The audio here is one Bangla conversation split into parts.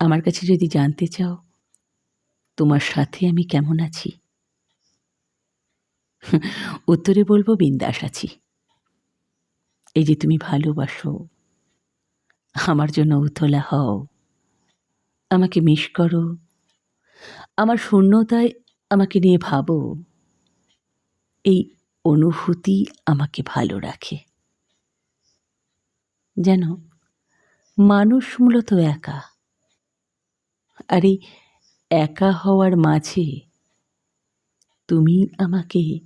আমার কাছে যদি জানতে চাও, তোমার সাথে আমি কেমন আছি? উত্তরে বলব বিন্দাস আছি। এই যে তুমি ভালোবাসো, আমার জন্য উতলা হও, আমাকে মিস করো, আমার শূন্যতায় আমাকে নিয়ে ভাবো, এই অনুভূতি আমাকে ভালো রাখে। যেন মানুষ মূলত একা আর এই একা হওয়ার মাঝে তুমি আমাকে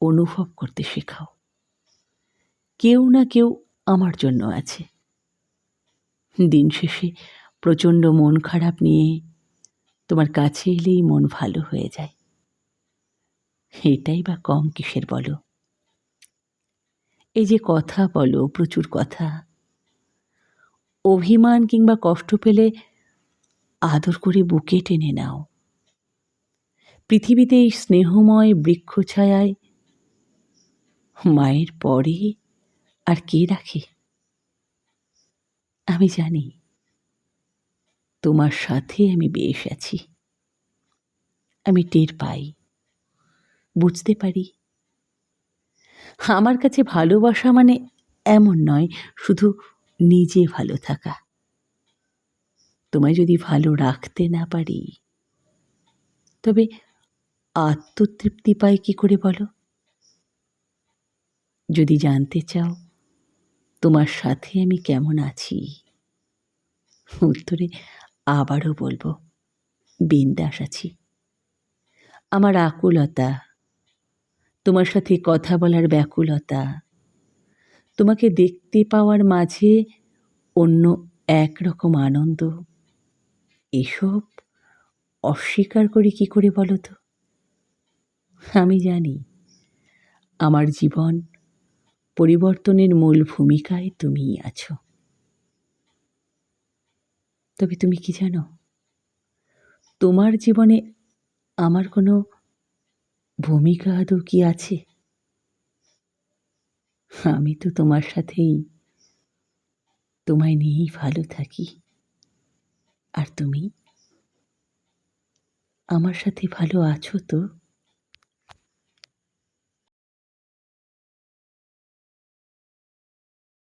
অনুভব করতে শেখাও। কেউ না কেউ আমার জন্য আছে। দিন শেষে প্রচণ্ড মন খারাপ নিয়ে তোমার কাছে এলেই মন ভালো হয়ে যায়। এটাই বা কম কিসের বলো? এই যে কথা বলো, প্রচুর কথা। অভিমান কিংবা কষ্ট পেলে আদর করে বুকে টেনে নাও। পৃথিবীতে এই স্নেহময় বৃক্ষ বৃক্ষছায়ায় মায়ের পরে আর কে রাখে? আমি জানি, তোমার সাথে আমি বেশ আছি। আমি টের পাই, বুঝতে পারি। আমার কাছে ভালোবাসা মানে এমন নয়, শুধু নিজে ভালো থাকা। তোমায় যদি ভালো রাখতে না পারি, তবে আত্মতৃপ্তি পাই কি করে বলো? যদি জানতে চাও, তোমার সাথে আমি কেমন আছি? উত্তরে আবারও বলব, বিন্দাস আছি। আমার আকুলতা, তোমার সাথে কথা বলার ব্যাকুলতা, তোমাকে দেখতে পাওয়ার মাঝে অন্য একরকম আনন্দ এসব অস্বীকার করি কি করে বলো তো? আমি জানি আমার জীবন পরিবর্তনের মূল ভূমিকায় তুমিই আছো। তবে তুমি কি জানো, তোমার জীবনে আমার কোনো ভূমিকা আদৌ কি আছে? আমি তো তোমার সাথেই, তোমায় নিয়েই ভালো থাকি। আর তুমি? আমার সাথে ভালো আছো তো?